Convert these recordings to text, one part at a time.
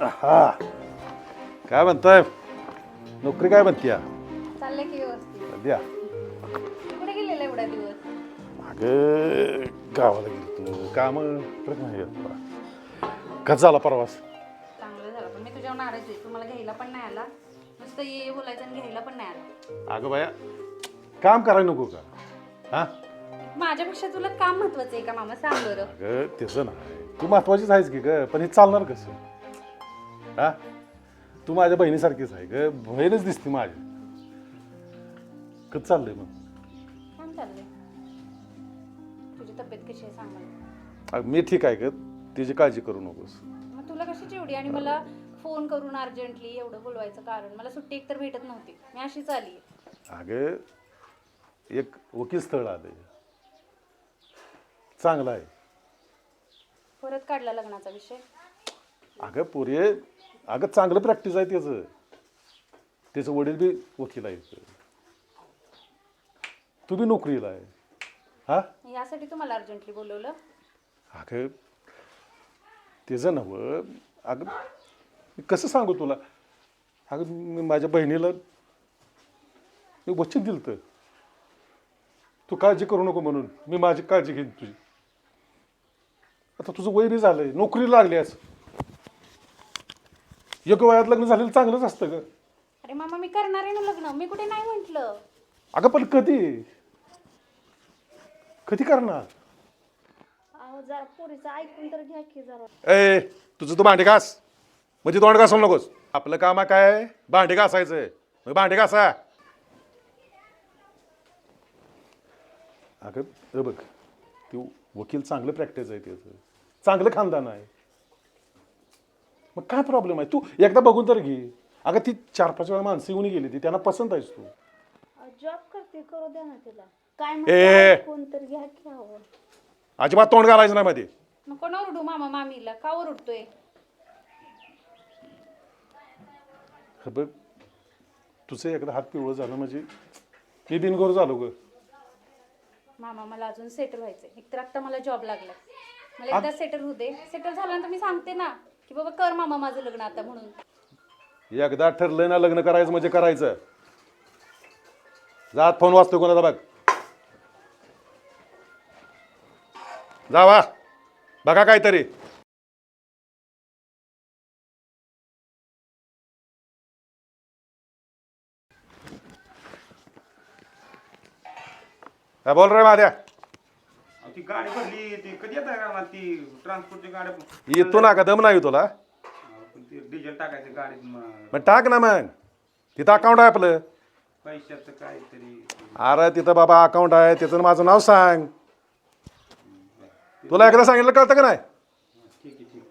हा काय म्हणताय? नोकरी काय म्हणतीया? चाललंय की व्यवस्थित. सध्या? कुठे गेलेला एवढा दिवस? अगं गावाला गेलो काम कसा झाला प्रवास? चांगलं झालं. पण मी तुझ्यावर नाराज आहे. तू मला घ्यायला पण नाही आला. नुसतं ये बोलायचं आणि घ्यायला पण नाही आला. अगं बाया काम करायला नको का? हा? माझ्यापेक्षा तुला काम महत्वाचं आहे का मामा? सांग बरं. अगं त्याचं नाही. तू महत्वाचीच आहेस की ग पण हे चालणार कसं? हा? तू माझ्या बहिणीसारखीच आहे ग बहीणच दिसते माझी. कसं चाललंय मग? छान चाललंय. तुझी तब्येत कशी आहे सांग मला अगं, मी ठीक आहे ग. तिची काळजी करू नकोस. मग तुला कशाची एवढी? आणि मला फोन करून अर्जंटली एवढं बोलवायचं कारण मला सुट्टी एकतर भेटत नव्हती. मी अशीच आली अगं एक वकील स्थळ आलंय. चांगलं आहे. परत काढला लग्नाचा विषय? अगं पोरे अगं चांगलं प्रॅक्टिस आहे त्याचं. त्याचं वडील बी वकील आहे तू बी नोकरीला आहे. हा? यासाठी तुम्हाला अर्जंटली बोलवलं? अगं त्याचं नवं अगं मी कसं सांगू तुला? अगं मी माझ्या बहिणीला मी वचन दिलं तर तू काळजी करू नको म्हणून. मी माझी काळजी घेईन तुझी. आता तुझं वय बी झालंय. नोकरीला लागल्यास योग्य वयात लग्न झालेलं चांगलंच असतं ग. अरे मामा मी करणार आहे ना लग्न. मी कुठे नाही म्हटलं. अगं पण कधी? कधी करणार? अहो जरा पोरीचं ऐकून तर घ्या की जरा. ए तुझं तू भांडे घास. म्हणजे तोंड घासू नकोस. आपलं काम आहे काय? भांडे घासायचं मग भांडे घासा. अगं हे बघ. ते वकील चांगलं प्रॅक्टिस आहे त्याचं. चांगलं खानदान आहे. मग काय प्रॉब्लेम आहे? तू एकदा बघून तर घे. अगं ती चार पाच वेळा माणसं येऊन गेली ती त्यांना पसंत आहेस तू. जॉब करते करू द्या ना तिला. काय ए. कोण तर घ्या की हवं अजिबात तोंड घालायचं नाही मध्ये. ओरडू मामा मामीला? का ओरडतोय? हे बघ तुझं एकदा हात पिवळं झालं म्हणजे मी बिनगोर झालो ग. मामा मला अजून सेटल व्हायचंय. एकतर आता मला जॉब लागला. मला एकदा सेटल होऊ दे. सेटल झाल्यानंतर मी सांगते ना की बाबा कर मामा माझं लग्न आता म्हणून. एकदा ठरलंय ना लग्न करायचं म्हणजे करायचं. जात फोन वाचतो कोणाचा बघ. जावा बघा काहीतरी. बोल रे माझ्या ती गाडी भरली ती कधी येत आहे का ती ट्रान्सपोर्टची गाडी येतो ना का? दम नाही तुला? पण ती डिझेल टाकायचं गाडीत मग. मग टाक ना मग. तिथं अकाउंट आहे आपलं. पैशाचं काहीतरी. अरे तिथं बाबा अकाउंट आहे. त्याचं माझं नाव सांग. तुला एकदा सांगितलं कळतं का नाही? ठीक आहे ठीक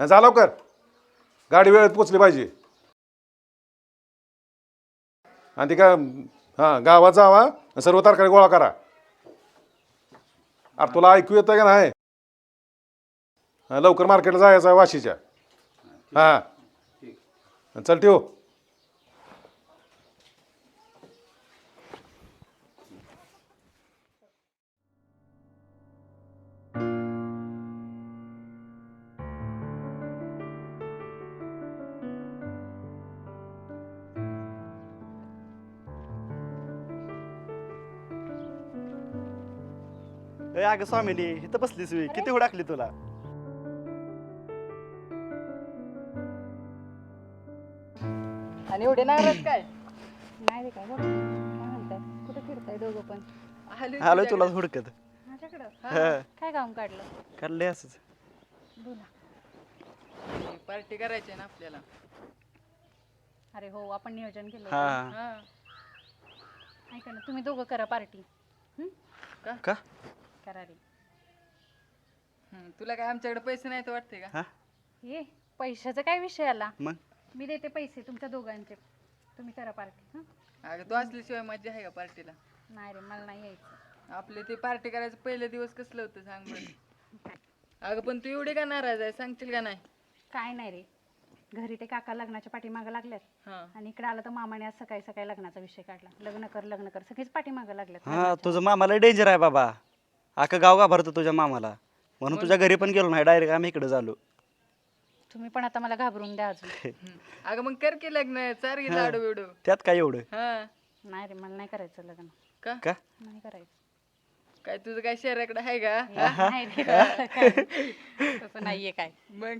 हा, जा लवकर. गाडी वेळेत पोचली पाहिजे. आणि ती का हां गावात जावा आणि सर्व तारखाने गोळा करा. अरे तुला ऐकू येतं का नाही? हा, लवकर मार्केटला जायचं आहे वाशीच्या. हां. चल ठेव. ए अगं स्वामिनी इथं बसलीस मी. किती हुडाकली तुला? आणि एवढे नाराज काय? नाही रे काय बोल काय म्हणताय कुठे फिरताय दोघं पण? आलोय तुला हुडकत. माझ्याकडं? हं. काय काम काढलं? काढले असंच. बोला. पार्टी करायची आहे ना आपल्याला. अरे हो आपण नियोजन केलं हा. होतं. हा ऐका ना तुम्ही दोघं करा पार्टी. का? करा हम्म, तुला काय आमच्याकडे पैसे नाही तर वाटते का? हा? ये पैशाचा काय विषय आला? मग? मी देते पैसे तुमच्या दोघांचे. तुम्ही करा पार्टी हां? अगं तू असल्याशिवाय मजा आहे का पार्टीला? नाही रे मला नाही यायचं. आपले ते पार्टी करायचं पहिले दिवस कसलं होतं सांग बरं. अगं पण तू एवढी का नाराज आहे? सांगशील का नाही? काय नाही रे. घरी ते काका लग्नाच्या पाठीमागं लागल्यात हा. आणि इकडे आलं तर मामाने आज सकाळी सकाळी लग्नाचा विषय काढला. लग्न कर लग्न कर सगळीच पाठीमागं लागल्यात हा तुझं मामाला डेंजर आहे बाबा. अख्खं गाव घाबरतो तुझ्या मामाला? म्हणून तुझ्या घरी पण गेलो नाही डायरेक्ट आम्ही इकडे झालो. तुम्ही पण आता मला घाबरून द्या अजून. अगं मग कर की लग्न चार लाडू बिडू. त्यात काय एवढं? हा. नाही रे मला नाही करायचं लग्न. का? का? नाही करायचं. काय तुझं काय शहराकडे आहे का? नाही रे, काय. तसं नाहीये काय. मग?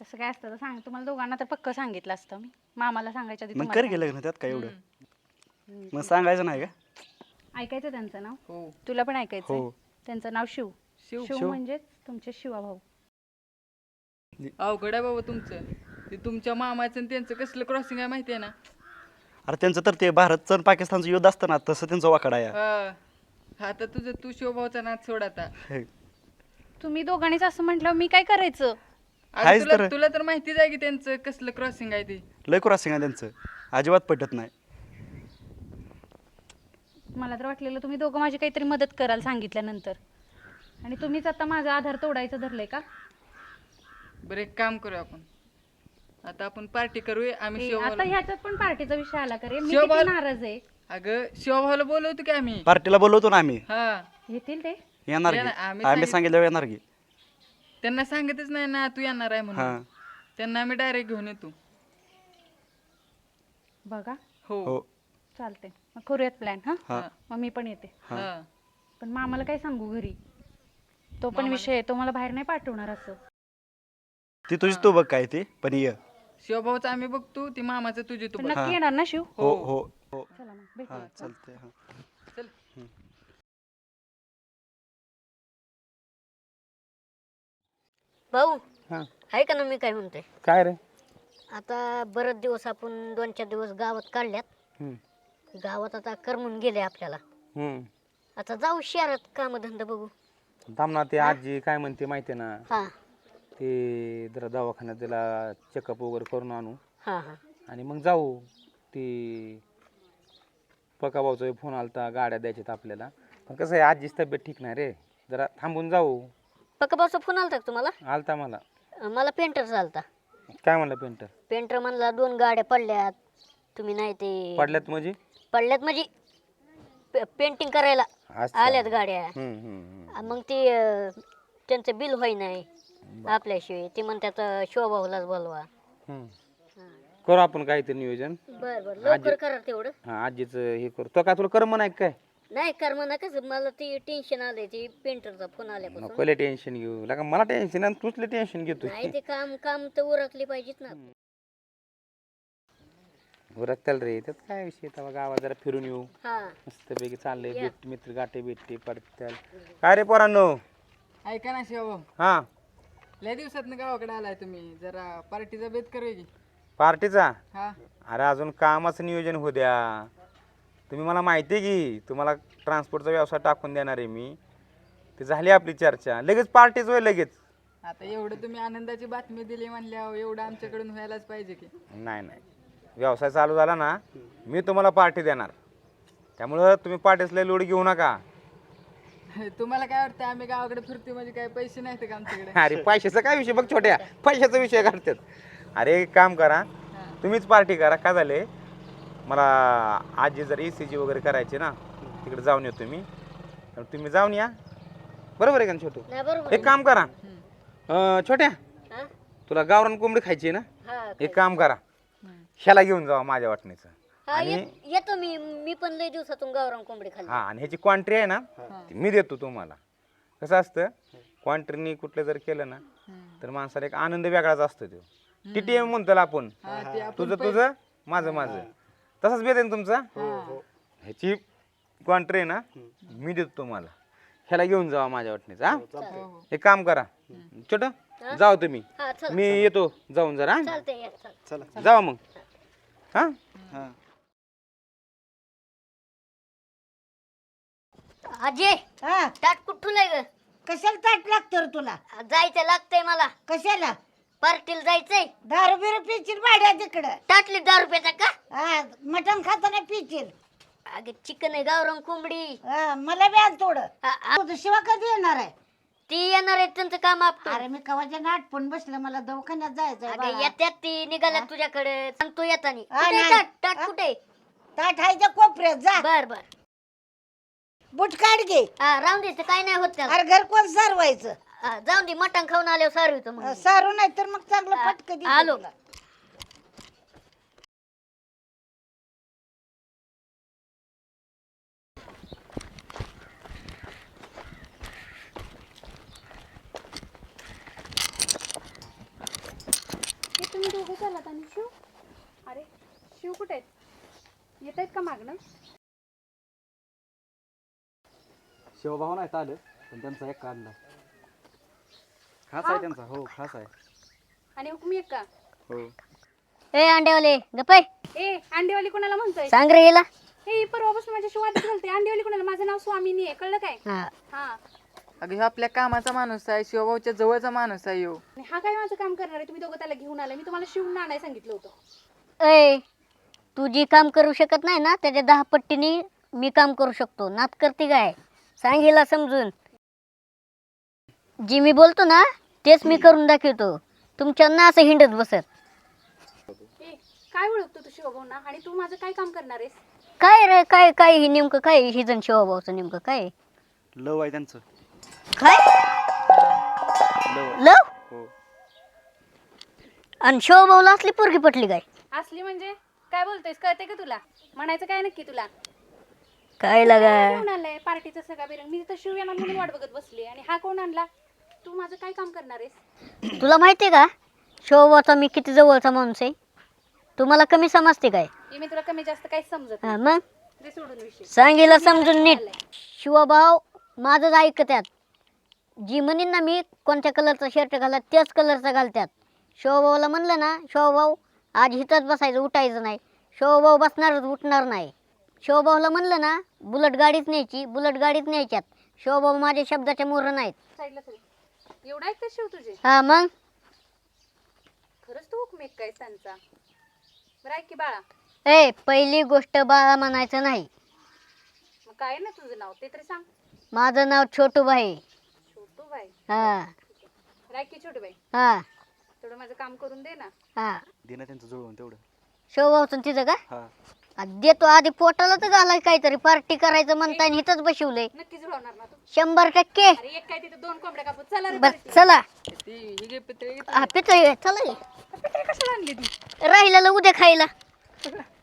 तसं काय असतं तर सांग तुम्हाला दोघांना तर पक्क सांगितलं असतं मी. मामाला सांगायच्या आधी मग तुम्हाला कर गे लग्न त्यात काय एवढं? मग सांगायचं नाही का? ऐकायचं त्यांचं नाव? हो. तुला पण ऐकायचं हो. त्यांचं नाव शिव. शिव. शिव म्हणजे तुमचे शिवा भाऊ. अवघड आहे बाबा तुमचं. ते तुमच्या मामाचं आणि त्यांचं कसलं क्रॉसिंग आहे माहिती आहे ना? अरे त्यांचं तर ते भारतचं आणि पाकिस्तानचं युद्ध असतं ना तसं त्यांचं वाकडा आहे. हा. हा तर तुझं तू शिवभाऊचा नाच सोड आता. हे. तुम्ही दोघांनीच असं म्हटलं मी काय करायचं? आहेच तुला तर. तुला तर माहितीच आहे की त्यांचं कसलं क्रॉसिंग आहे ते. लय क्रॉसिंग आहे त्यांचं. अजिबात पटत नाही. मला तर वाटलेलं तुम्ही दोघं माझी काहीतरी मदत कराल सांगितल्यानंतर. आणि तुम्हीच आता माझा आधार तोडायचं धरलंय का? बरं एक काम करू आपण. आता आपण पार्टी करूया आम्ही ए, शिवभाऊ आता ह्याच्यात पण पार्टीचा विषय आला का रे? मी नाराज आहे. अगं शिवभाऊला बोलवतो की आम्ही. पार्टीला बोलवतो ना आम्ही. हा. येतील ते? येणार येणार, की. आम्ही आम्ही सांगित- सांगितल्यावर येणार की. त्यांना सांगतच नाही ना तू येणार आहे हा. म्हणून त्यांना आम्ही डायरेक्ट घेऊन येतो. बघा. हो. हो. चालते मग करूयात प्लॅन हा? हा. मग मी पण येते. हा. पण मामाला काय सांगू घरी? तो पण विषय आहे तो मला बाहेर नाही पाठवणार असं. ती तुझी तू बघ काय ती पण ये. शिवभाऊचं आम्ही बघतो ती मामाचं तुझी तू पण बघ. नक्की येणार ना शिव? हो हो. हो. चला मग हा भेटूया चालतंय हा. चल. भाऊ हां. आहे का ना मी काय म्हणतोय? काय रे? आता बरेच दिवस आपण दोन चार दिवस गावात काढल्यात. हम्म. गावात आता करमून गेले आपल्याला. हम्म. आता जाऊ शहरात कामधंदा बघू. थांब ना ते आजी काय म्हणते माहिती ना? हा. ते जरा दवाखान्यात त्याला चेकअप वगैरे करून आणू. हा हा. आणि मग जाऊ. ती पका भाऊचा फोन आलता गाड्या द्यायच्यात आपल्याला. पण कसं आहे आजीच तब्येत ठीक नाही रे. जरा थांबून जाऊ. पक्काबाचा फोन आलता का तुम्हाला? आलता मला. अं, मला पेंटर चालता काय म्हणला पेंटर पेंटर म्हणला दोन गाड्या पडल्यात. तुम्ही नाही ते पडल्यात म्हणजे? पडल्यात म्हणजे पेंटिंग करायला अच्छा. आल्यात गाड्या. हम्म, हम्म, मग ते अं, त्यांचं बिल होई नाही आपल्याशिवाय. ते म्हणतात अं, शिवभाऊलाच बोलवा. हम्म. करू आपण काहीतरी नियोजन? बर बर. लवकर करा तेवढं. हा आजीचं हे करू. तो काय तुला कर म्हणा काय? नाही कर म्हणा कसं मला ते टेन्शन आलंय ते पेंटरचा फोन आल्यापासून. नको लय टेन्शन घेऊ. लागा मला टेन्शन आणि तुझले टेन्शन घेतो नाही ते काम काम तर उरकले पाहिजेत ना. उरकताल रे. त्यात काय विषय तेव्हा गावात जरा फिरून येऊ. हा. मस्तपैकी चाललंय. भेट मित्र गाठे भेटते पडत्याल काय रे पोरांनो? ऐका ना शिवभाऊ. हा. लय दिवसात गावाकडे आलाय तुम्ही. जरा पार्टीचा बेत करूया की. पार्टीचा? हा. अरे अजून कामाचं नियोजन होऊ द्या. तुम्ही मला माहिती आहे की तुम्हाला ट्रान्सपोर्टचा व्यवसाय टाकून देणार आहे मी. ते झाली आपली चर्चा. लगेच पार्टीच होय लगेच. आता एवढं तुम्ही आनंदाची बातमी दिली म्हणल्यावर एवढं आमच्याकडून व्हायलाच पाहिजे की. नाही नाही. व्यवसाय चालू झाला ना मी तुम्हाला पार्टी देणार. त्यामुळं तुम्ही पार्टीसला लोड घेऊ नका. तुम्हाला काय वाटतं आम्ही गावाकडे फिरतो म्हणजे काय पैसे नाहीत का आमच्याकडे? अरे पैशाचा काय विषय? बघ छोट्या पैशाचा विषय काढतात. अरे एक काम करा तुम्हीच पार्टी करा. काय झाले? मला आजी जर ई सी जी वगैरे करायची ना तिकडे जाऊन येतो मी. तर तुम्ही जाऊन या. बरोबर आहे का ना छोटू? नाही बरोबर एक काम करा. अं, छोट्या हा? तुला गावरान कोंबडी खायची आहे ना? हा एक काम करा. ह्याला घेऊन जावा माझ्या वाटणीचं. हा येत- येतो मी. मी पण लय दिवसातून गावरान कोंबडी खाल्ली. हा आणि ह्याची क्वांट्री आहे ना ती मी देतो तुम्हाला. कसं असतं क्वांट्रीनी कुठलं जर केलं ना तर माणसाला एक आनंद वेगळाच असतो तो. टी टी एम म्हणतो ना आपण. हा तुझं तुझं माझं माझं. तसंच बेत आहे ना तुमचा ह्याची क्वांट्री आहे ना मी देतो तुम्हाला. ह्याला घेऊन जावा माझ्या वाटणीचं हा? एक काम करा. छोट जाऊ तुम्ही. हा चल मी येतो जाऊन जरा हा? चालतंय या, चल. जावा मग. हा? हा. अजय हा. ताट कुठून आहे ग? कशाला ताट लागतं रे तुला? जायचं लागतंय मला. कशाला? पार्टीला जायचंय. दारू बिरू पिचील भाड्या तिकडं? ताटली दहा रुपयाचा का? हा मटण खाताना पिचील अगे चिकन आहे गावरान कोंबडी. हा मला बी आण थोडं. आ- आ- तुझं शिवा कधी येणार आहे? ती येणार आहेत त्यांचं काम आपलं अरे मी कवाच्या नाटपून बसलं मला दवाखान्यात जायचंय अगं बाळा. येत्यात ती निघाल्यात तुझ्याकडे. सांगतो येतानी हा, कुठे नाही. ताट? ताट हा? कुठे? ताट आहे त्या कोपऱ्यात जा. बर बर. बुट काढ घे. हा राहून दे ते काय नाही होत त्याला. अरे घर कोण सारवायचं? हा, जाऊन दे मटण खाऊन आल्यावर सारू मग. सारू नाही तर मग चांगलं आ- आलो. तुम्ही दोघं चालत आणि शिव? अरे शिव कुठे आहेत? येत आहेत का मागणं? शिवभाव नाही आलं पण त्यांचा एक काढला खास आहे त्यांचा हो खास आहे. आणि हुकमी एक का? हो. ए अंड्यावाले गपाय ए अंडेवाली कोणाला म्हणतोय? सांग रे हिला. हे परवापासून माझ्याशी वाद घालते. अंडेवाली कोणाला? माझं नाव स्वामिनी आहे कळलं काय? हा. हा. अगं ह्यो आपल्या कामाचा माणूस आहे शिवभाऊच्या जवळचा माणूस आहे आणि हा काय माझं काम करणार आहे? तुम्ही दोघं त्याला घेऊन आलाय. मी तुम्हाला शिवून आणायला सांगितलं होतं. ए तू जी काम करू शकत नाही ना त्याच्या दहा पट्टीने मी काम करू शकतो. नात करते काय? सांग हिला समजून. जी मी बोलतो ना तेच मी करून दाखवतो. तुमच्यांना असं हिंडत बसत. ए काय ओळखतो तू शिवभाऊना आणि तू माझं काय काम करणार आहेस? काय रे काय काय ही नेमकं काय? ही जण शिवभाऊचं नेमकं काय? लव आहे त्यांचं. काय? लव. हो. आणि शिवभाऊला असली पोरगी पटली काय? असली म्हणजे? काय बोलतोयस? कळते का तुला? म्हणायचं काय नक्की तुला? काय लागा? घेऊन आणलाय पार्टीचा सगळा बिरंग? मी तर शिव येणार म्हणून वाट बघत बसली आणि हा कोण आणला? तू माझं काय काम करणार आहेस? तुला माहितीये का? शिवभाऊचा मी किती जवळचा माणूस आहे. तुम्हाला कमी समजते काय? हे मी तुला कमी जास्त काही समजत हा, नाही. मग? दे सोडून विषय. सांगितलं समजून नीट. शिवभाव माझंच ऐकत्यात जी म्हणीन ना मी कोणत्या कलरचा शर्ट घाला त्याच कलरचा घालत्यात. शिवभाऊला म्हणलं ना शिवभाऊ आज हिथंच बसायचं उठायचं नाही. शिवभाऊ बसणारच उठणार नाही. शिवभाऊला म्हणलं ना बुलट गाडीच न्यायची बुलट गाडीच न्यायच्यात. शिवभाऊ माझ्या शब्दाच्या मोहर नाहीत. साईडला तरी एवढा ऐकतं शिव तुझे? हा मग? खरंच तू हुकमेक काय त्यांचा? बरं ऐक की बाळा. ए पहिली गोष्ट बाळा म्हणायचं नाही. मग काय ना तुझं नाव? ते तरी सांग. माझं नाव छोटूबाई. छोटू बाई. हा. ऐक की छोटू बाई. हा. थोडं माझं काम करून दे ना. हा. दे ना त्यांचं जुळवून तेवढं. शिवभाऊचं तिचं का? हा. आ, देतो आधी पोटाला तर घालाय काहीतरी. पार्टी करायचं म्हणताय आणि इथंच बसवलंय नक्की जुळवणार ना तू. शंभर टक्के. अरे एक काय तिथे दोन कोंबड्या कापू चला रे बर बरं. चला. ती ही पितळी. हा पितळी. चला रे. पितळी कशाला आणली ती? राहिलेलं उद्या खायला.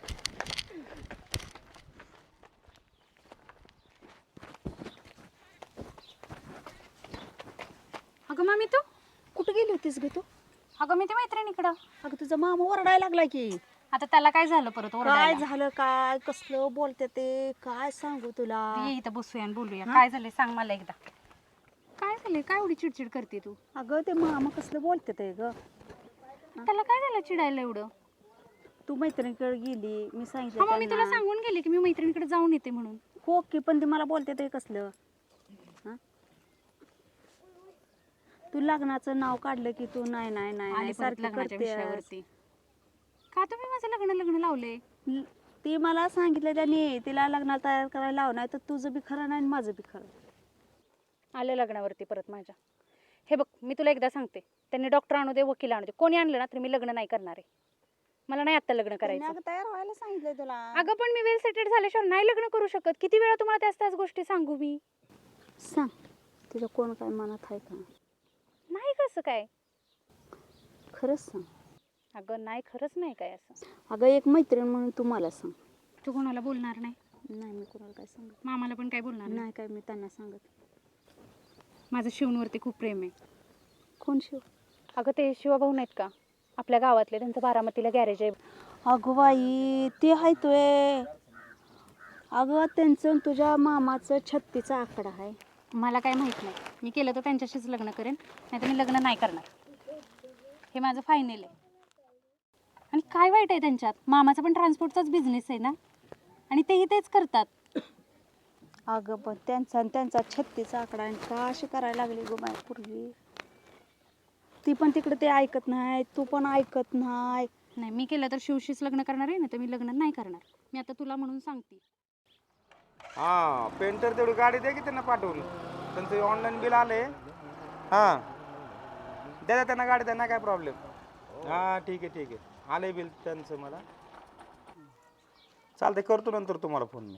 अगं मामी तू? कुठं गेली होतीस ग तू? अगं मी ते मैत्रिणीकडं. अगं तुझा मामा ओरडायला लागला की. आता त्याला काय झालं परत काय ओरडायला? झालं काय कसलं बोलते ते काय सांगू तुला? ये इथं बसूया आणि बोलूया. काय झालंय सांग मला एकदा. काय झालंय? काय एवढी चिडचिड करते तू? अगं ते मामा कसलं बोलते ते ग. त्याला काय झालं चिडायला एवढं? तू मैत्रिणीकडे गेली मी हा सांगितलं मग मी तुला त्यांना. सांगून गेले की मी मैत्रिणीकडे जाऊन येते म्हणून. हो की पण ते मला बोलते ते कसलं? हं? तू लग्नाचं नाव काढलं की तू नाही नाही नाही आली नाही परत सारखी लग्नाच्या करतेस. विषयावरती. का तुम्ही माझं लग्न लग्न लावले? ल- ती मला सांगितलं त्यांनी तिला लग्नाला तयार करायला लाव नाही तर तुझं बी खरं नाही आणि माझं बी खरं. आलं लग्नावरती परत माझ्या. हे बघ मी तुला एकदा सांगते. त्यांनी डॉक्टर आणू दे वकील आणू दे. कोणी आणलं ना तर मी लग्न नाही करणार आहे. मला नाही आता लग्न त्यांनी करायचं. अगं तयार व्हायला सांगितलंय तुला. अगं पण मी वेल सेटेड झाल्याशिवाय नाही लग्न करू शकत. किती वेळा तुम्हाला त्याच त्याच गोष्टी सांगू मी? सांग. तुझं कोण काय मनात आहे का? नाही कसं काय? खरंच सांग. अगं नाही खरंच नाही काय असं. अगं एक मैत्रीण म्हणून तू मला सांग. तू कोणाला बोलणार नाही? नाही मी कोणाला काय सांगत मामाला पण काय बोलणार नाही? नाही काय मी त्यांना सांगत माझं शिवणवरती खूप प्रेम आहे. कोण शिव? अगं ते शिवभाऊ नाहीत का? आपल्या गावातले त्यांचं बारामतीला गॅरेज आहे. अगं बाई ते आहे तोय अगं त्यांचं आणि तुझ्या मामाचं छत्तीचा आकडा आहे. मला काय माहीत नाही. मी केलं तर त्यांच्याशीच लग्न करेन नाही तर मी लग्न नाही करणार. हे माझं फायनल आहे. आणि काय वाईट आहे त्यांच्यात? मामाचा पण ट्रान्सपोर्टचाच बिझनेस आहे ना? आणि तेही तेच करतात. अगं पण त्यांचा आणि त्यांचा छत्तीचा आकडा आणि का अशी करायला लागली गो बाय पूर्वी. ती पण तिकडे ते ऐकत नाही तू पण ऐकत नाही. नाही मी केलं तर शिवशीच लग्न करणार आहे ना तर मी लग्न नाही करणार. मी आता तुला म्हणून सांगते. हा पेंटर तेवढी गाडी द्या की त्यांना पाठवून. त्यांचं ऑनलाईन बिल आले हां. द्या द्या त्यांना गाडी त्यांना काय प्रॉब्लेम हां ठीक आहे ठीक आहे. आलंय बिल त्यांचं मला. चालतंय करतो नंतर तुम्हाला फोन मी.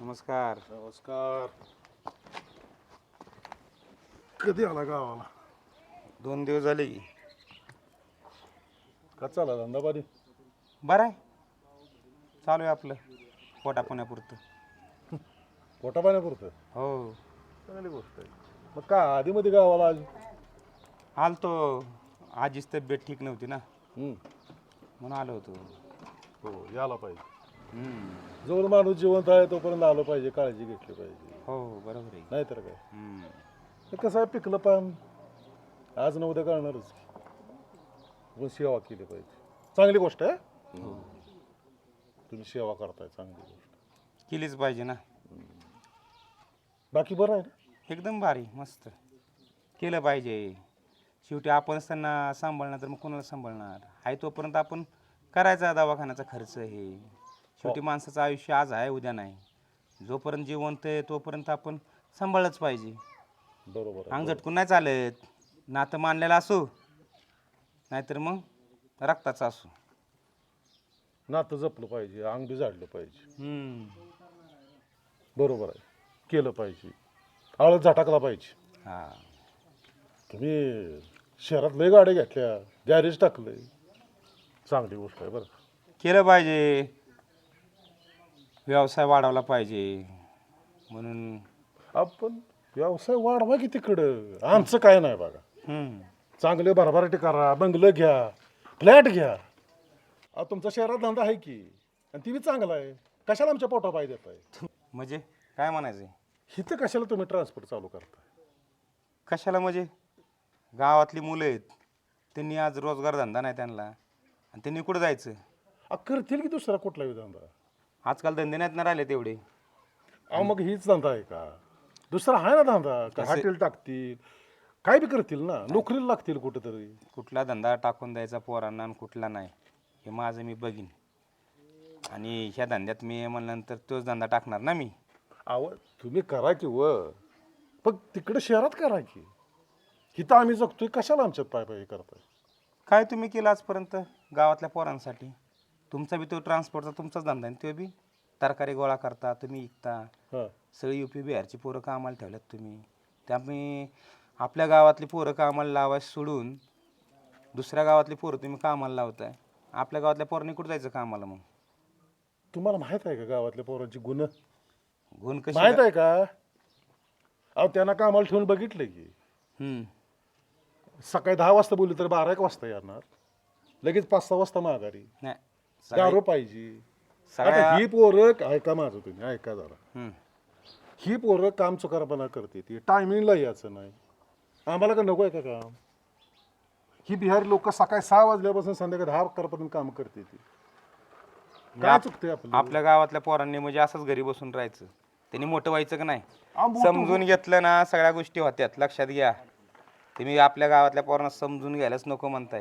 नमस्कार. नमस्कार. कधी आला गावाला? दोन दिवस झाले की. का चाला धंदाबारी बरं आहे. चालू आहे आपलं. पोटा पुण्यापुरतं. पोटा पाण्यापुरतं? हो. चांगली गोष्ट आहे. मग का आधी मध्ये गावाला आज? आलतो आजीच तब्येत ठीक नव्हती ना. हम्म. म्हणून आलो होतो. हो यायला पाहिजे. हम्म. जोवर माणूस जिवंत आहे तोपर्यंत आलं पाहिजे काळजी घेतली पाहिजे. हो बरोबर आहे. नाहीतर काय? हम्म. हे कसं आहे पिकलं पान? आज न उद्या कळणारच. पण सेवा केली पाहिजे. चांगली गोष्ट आहे. तुम्ही सेवा करताय चांगली गोष्ट. केलीच पाहिजे ना. बाकी बरं आहे ना? एकदम भारी मस्त. केलं पाहिजे. शेवटी आपणच त्यांना सांभाळणार तर मग कोणाला सांभाळणार? आहे तोपर्यंत आपण करायचा दवाखान्याचा खर्च हे. शेवटी माणसाचं आयुष्य आज आहे उद्या नाही. जोपर्यंत जिवंत आहे तोपर्यंत आपण सांभाळलंच पाहिजे. बरोबर अंग झटकून नाही चालत. नातं मानलेलं असो नाहीतर मग रक्ताचं असो. नातं जपलं पाहिजे अंग झाडलं पाहिजे. हम्म. बरोबर आहे. केलं पाहिजे. आळत झटाकला पाहिजे. हा. तुम्ही शहरात लय गाड्या घेतल्या गॅरेज टाकलंय. चांगली गोष्ट आहे बरं. केलं पाहिजे. व्यवसाय वाढवला पाहिजे. म्हणून आपण व्यवसाय वाढवा की तिकडं. आमचं काय नाही बघा. हम्म. चांगले भरभराटी करा बंगलं घ्या फ्लॅट घ्या. अहो तुमचा शहरात धंदा आहे की? आणि ती बी चांगला आहे. कशाला आमच्या पोटा पाय देत आहे म्हणजे काय म्हणायचं इथं कशाला तुम्ही ट्रान्सपोर्ट चालू करताय? कशाला म्हणजे? गावातली मुलं आहेत. त्यांनी आज रोजगार धंदा नाही त्यांना. आणि त्यांनी कुठं जायचं? अ, करतील की दुसरा कुठलाही धंदा? आजकाल धंदे नाहीत ना राहिले तेवढे. अहो मग हीच धंदा आहे का? दुसरा आहे ना धंदा. का कसे- हॉटेल टाकतील? काय बी करतील ना? नोकरीला लागतील कुठेतरी. कुठला धंदा टाकून द्यायचा पोरांना आणि कुठला नाही. हे माझं मी बघीन. आणि ह्या धंद्यात मी म्हणल्यानंतर तोच धंदा टाकणार ना मी. अहो तुम्ही करा की व. पण तिकडे शहरात करा की. इथं आम्ही जगतोय कशाला आमच्यात पाय पाय करताय? काय तुम्ही केलं आजपर्यंत गावातल्या पोरांसाठी? तुमचा बी तो ट्रान्सपोर्टचा तुमचाच धंदा आहे तो बी? तरकारी गोळा करता तुम्ही विकता. हां. सगळी यू पी बिहारची पोरं कामाला ठेवल्यात तुम्ही. त्यामुळे आपल्या गावातली पोरं कामाला लावायला सोडून दुसऱ्या गावातली पोरं तुम्ही कामाला लावताय. आपल्या गावातल्या पोरांनी कुठं जायचं कामाला मग? तुम्हाला माहीत आहे का गावातल्या पोरांची गुन्ह गुण कशी माहीत आहे का? अहो त्यांना कामाला ठेवून बघितलं की. हम्म. सकाळी दहा वाजता बोलली तर बारा एक वाजता येणार. लगेच पाच सहा वाजता माघारी. नाही दारू पाहिजे. सगळ्या- आता ही पोरं ऐका माझं तुम्ही ऐका जरा. हम्म. ही पोरं काम चुकारपणा करते ती. टायमिंगला यायचं नाही. आम्हाला का नको आहे का काम? ही बिहारी लोक सकाळी सहा वाजल्यापासून संध्याकाळी दहा अकरापर्यंत काम करते ती. काय आप- चुकते आपलं? आपल्या गावातल्या पोरांनी म्हणजे असंच घरी बसून राहायचं. त्यांनी मोठं व्हायचं का नाही? मोठं समजून घेतलं ना सगळ्या गोष्टी होत्यात लक्षात घ्या. तुम्ही आपल्या गावातल्या पोरांना समजून घ्यायलाच नको म्हणताय.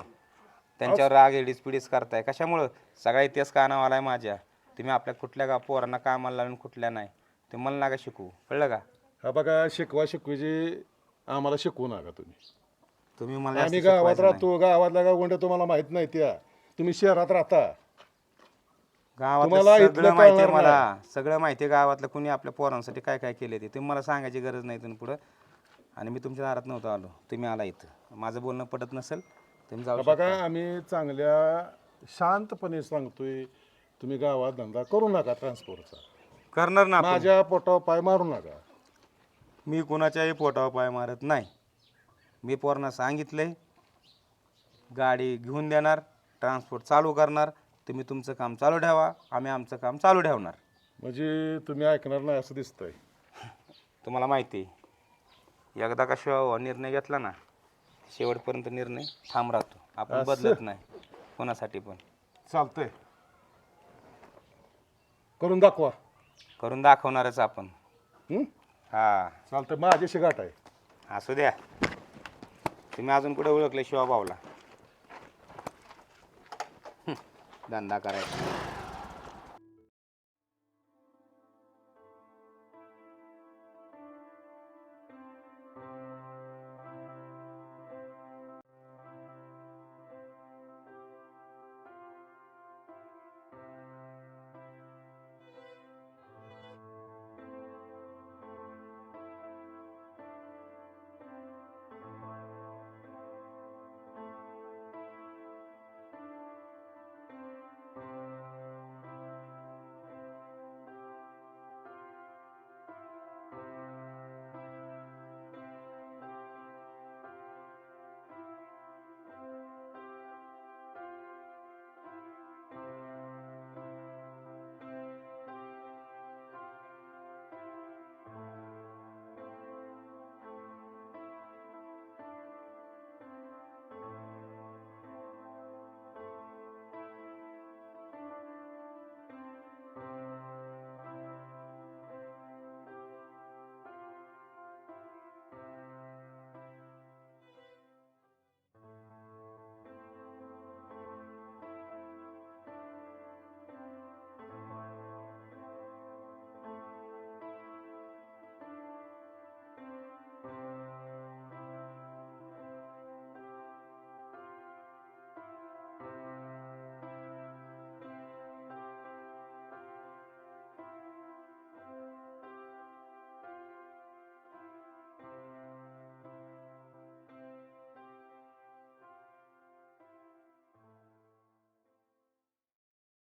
त्यांच्यावर राग एडीस पिडीस करताय. कशामुळं? सगळा इतिहास कानावाला आहे माझ्या. तुम्ही आपल्या कुठल्या गाव पोरांना कामाला लावून कुठल्या नाही? ते मला नका शिकू कळलं का? हा बघा शिकवा शिकवीची आम्हाला शिकवू नका तुम्ही. तुम्ही मला आम्ही गावात शिकवायचं नाही. राहतो गावातल्या गावगोंड्या तुम्हाला माहीत नाही त्या. तुम्ही शहरात राहता. इथलं सगळं माहिती आहे कळणार मला. सगळं माहिती आहे गावातलं. कुणी आपल्या पोरांसाठी काय काय केले ते. तुम्ही मला सांगायची गरज नाही इथून पुढं. आणि मी तुमच्या दारात नव्हतो आलो. तुम्ही आला इथं. माझं बोलणं पटत नसेल तुम्ही जाऊ शकता. बघा आम्ही चांगल्या शांतपणे सांगतोय तुम्ही गावात धंदा करू नका ट्रान्सपोर्टचा करणार ना आपण. माझ्या पोटावर पाय मारू नका. मी कोणाच्याही पोटावर पाय मारत नाही. मी पोरांना सांगितलंय गाडी घेऊन देणार ट्रान्सपोर्ट चालू करणार तुम्ही तुमचं काम चालू ठेवा आम्ही आमचं काम चालू ठेवणार. म्हणजे तुम्ही ऐकणार नाही असं दिसतंय. तुम्हाला माहिती आहे एकदा का शिवा निर्णय घेतला ना शेवटपर्यंत निर्णय ठाम राहतो. आपण असं? बदलत नाही कोणासाठी पण. चालतंय. करून दाखवा. करून दाखवणारच आपण. हं? हा. चालतंय माझ्याशी गाठ आहे. असू द्या. तुम्ही अजून कुठे ओळखले शिवाभाऊला हं, धंदा करायचा.